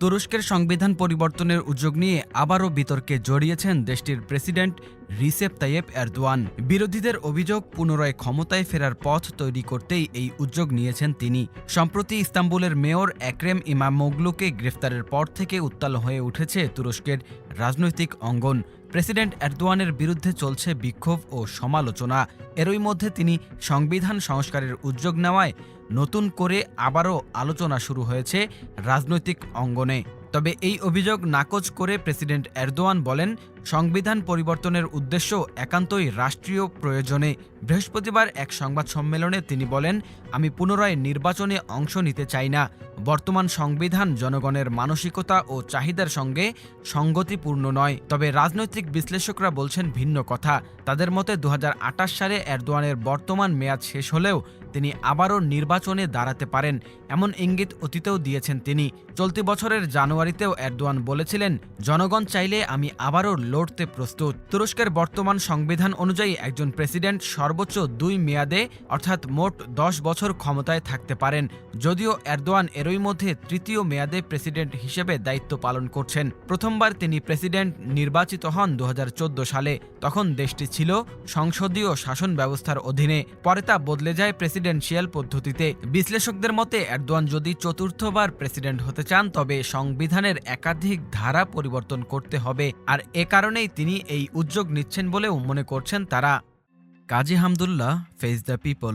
তুরস্কের সংবিধান পরিবর্তনের উদ্যোগ নিয়ে আবারও বিতর্কে জড়িয়েছেন দেশটির প্রেসিডেন্ট রিসেপ তাইয়েপ এরদোয়ান। বিরোধীদের অভিযোগ পুনরায় ক্ষমতায় ফেরার পথ তৈরি করতেই এই উদ্যোগ নিয়েছেন তিনি। সম্প্রতি ইস্তাম্বুলের মেয়র একরেম ইমাম মোগলুকে গ্রেফতারের পর থেকে উত্তাল হয়ে উঠেছে তুরস্কের রাজনৈতিক অঙ্গন। প্রেসিডেন্ট এরদোয়ানের বিরুদ্ধে চলছে বিক্ষোভ ও সমালোচনা। এরই মধ্যে তিনি সংবিধান সংস্কারের উদ্যোগ নেওয়ায় নতুন করে আবারও আলোচনা শুরু হয়েছে রাজনৈতিক অঙ্গনে। তবে এই অভিযোগ নাকচ করে প্রেসিডেন্ট এরদোয়ান বলেন, সংবিধান পরিবর্তনের উদ্দেশ্য একান্তই রাষ্ট্রীয় প্রয়োজনে। বৃহস্পতিবার এক সংবাদ সম্মেলনে তিনি বলেন, আমি পুনরায় নির্বাচনে অংশ নিতে চাই না। বর্তমান সংবিধান জনগণের মানসিকতা ও চাহিদার সঙ্গে সঙ্গতিপূর্ণ নয়। তবে রাজনৈতিক বিশ্লেষকরা বলছেন ভিন্ন কথা। তাদের মতে দু হাজার আটাশ সালে এরদোয়ানের বর্তমান মেয়াদ শেষ হলেও তিনি আবারও নির্বাচনে দাঁড়াতে পারেন, এমন ইঙ্গিত অতীতেও দিয়েছেন তিনি। চলতি বছরের জানুয়ারিতেও এরদোয়ান বলেছিলেন, জনগণ চাইলে আমি আবারও লড়তে প্রস্তুত। তুরস্কের বর্তমান সংবিধান অনুযায়ী একজন প্রেসিডেন্ট সর্বোচ্চ দুই মেয়াদে, অর্থাৎ মোট দশ বছর ক্ষমতায় থাকতে পারেন। যদিও এরদোয়ান এরই মধ্যে তৃতীয় মেয়াদে প্রেসিডেন্ট হিসেবে দায়িত্ব পালন করছেন। প্রথমবার তিনি প্রেসিডেন্ট নির্বাচিত হন দু হাজার চোদ্দ সালে। তখন দেশটি ছিল সংসদীয় শাসন ব্যবস্থার অধীনে। পরে তা বদলে যায় প্রেসিডেন্সিয়াল পদ্ধতিতে। বিশ্লেষকদের মতে, এরদোয়ান যদি চতুর্থবার প্রেসিডেন্ট হতে চান, তবে সংবিধানের একাধিক ধারা পরিবর্তন করতে হবে। আর এ কারণেই তিনি এই উদ্যোগ নিচ্ছেন বলেও মনে করছেন তারা। Kazi Hamdullah face the people